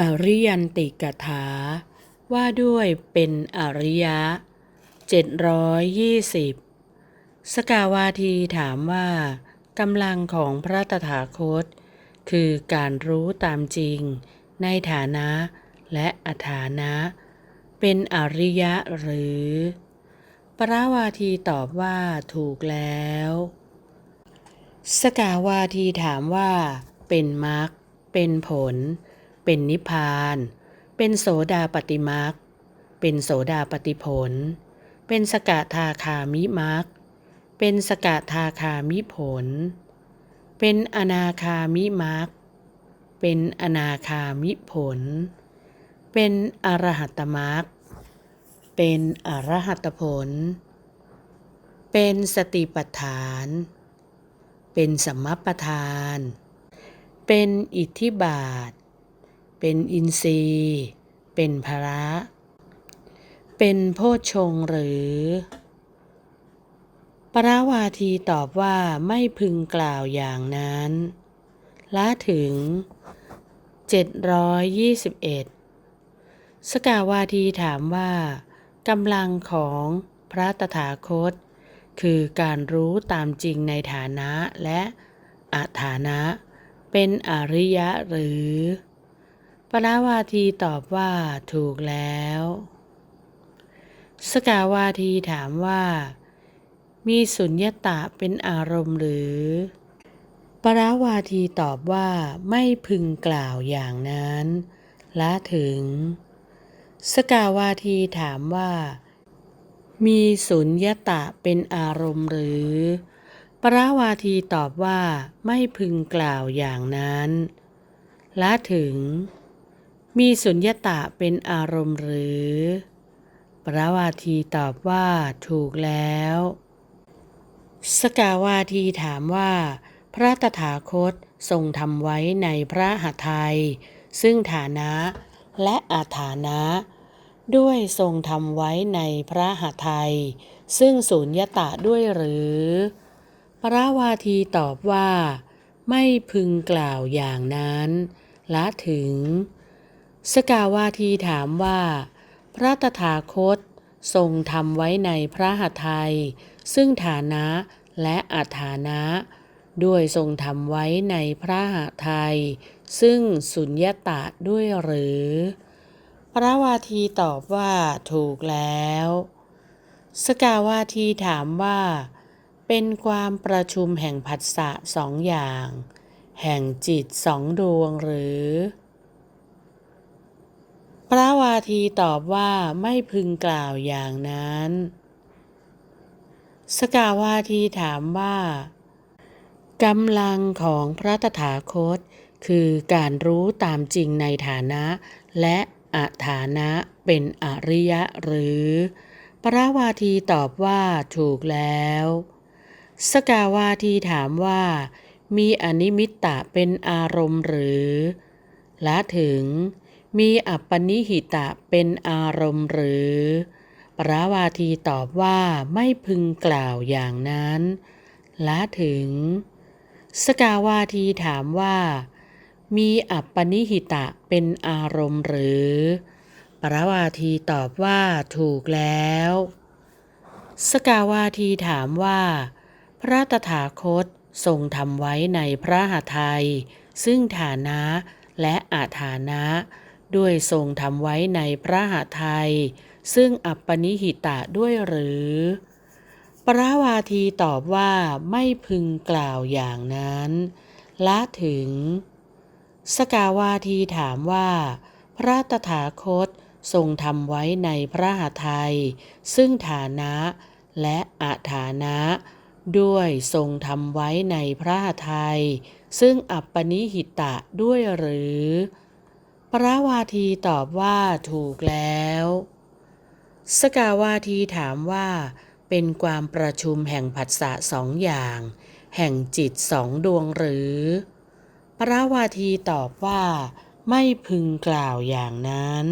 อริยันติกถา ว่าด้วยเป็นอริยะ 720 สกาวาทีถามว่ากำลังของพระตถาคต คือการรู้ตามจริง ในฐานะและอัฐานะ เป็นอริยะหรือ ปราวาทีตอบว่าถูกแล้ว สกาวาทีถามว่า เป็นมรรคเป็นผล เป็นนิพพาน เป็นโสดาปฏิมรรคเป็นโสดาปฏิผล เป็นสกทาคามิมรรคเป็นสกทาคามิผล เป็นอนาคามิมรรคเป็นอนาคามิผล เป็นอรหัตมรรคเป็นอรหัตผล เป็นสติปัฏฐาน เป็นสัมมปทาน เป็นอิทธิบาท เป็นอินทรีย์ เป็นภระ เป็นโพชฌงหรือ ปราวาทีตอบว่าไม่พึงกล่าวอย่างนั้น ละถึง 721 สกาวาทีถามว่ากำลังของพระตถาคต คือการรู้ตามจริงในฐานะและอาฐานะ เป็นอริยะหรือ ปราวาทีตอบว่าถูกแล้ว สกาวาทีถามว่า มีสุญญตาเป็นอารมณ์หรือ ปราวาทีตอบว่าไม่พึงกล่าวอย่างนั้นละถึง สกาวาทีถามว่า มีสุญญตาเป็นอารมณ์หรือ ปราวาทีตอบว่าไม่พึงกล่าวอย่างนั้นละถึง มีสุญญตาเป็นอารมณ์หรือปราวาทีตอบว่าถูกแล้ว สกาวาทีถามว่า พระตถาคตทรงทำไว้ในพระหทัยซึ่งฐานะและอาฐานะ ด้วยทรงทำไว้ในพระหทัยซึ่งสุญญตาด้วยหรือปราวาทีตอบว่า ไม่พึงกล่าวอย่างนั้น ละถึง สกาวาทีถามว่า พระตถาคตทรงทำไว้ในพระหทัยซึ่งฐานะและอาฐานะ ด้วยทรงทำไว้ในพระหทัยซึ่งสุญญตาด้วยหรือ พระวาทีตอบว่าถูกแล้ว สกาวาทีถามว่า เป็นความประชุมแห่งผัสสะสองอย่าง แห่งจิตสองดวงหรือ พระวาทีตอบว่าไม่พึงกล่าวอย่างนั้น สกาวาทีถามว่ากำลังของพระตถาคต คือการรู้ตามจริงในฐานะ และอาฐานะเป็นอริยะหรือปราวาทีตอบว่าถูกแล้ว สกาวาทีถามว่า มีอนิมิตตะเป็นอารมณ์หรือ และถึง มีอัปปนิหิตะเป็นอารมณ์หรือ ปราวาทีตอบว่าไม่พึงกล่าวอย่างนั้น ละถึง สกาวาทีถามว่า มีอัปปนิหิตะเป็นอารมณ์หรือ ปราวาทีตอบว่าถูกแล้ว สกาวาทีถามว่า พระตถาคตทรงทำไว้ในพระหทัยซึ่งฐานะและอาฐานะ ด้วยทรงทำไว้ในพระหทัยซึ่งอัปปนิหิตะด้วยหรือปราวาทีตอบว่าไม่พึงกล่าวอย่างนั้น ละถึง สกาวาทีถามว่า พระตถาคตทรงทำไว้ในพระหทัยซึ่งฐานะและอาฐานะ ด้วยทรงทำไว้ในพระหทัยซึ่งอัปปนิหิตะด้วยหรือ ปราวาทีตอบว่าถูกแล้ว สกาวาทีถามว่า เป็นความประชุมแห่งผัสสะสองอย่าง แห่งจิตสองดวงหรือปราวาทีตอบว่า ไม่พึงกล่าวอย่างนั้น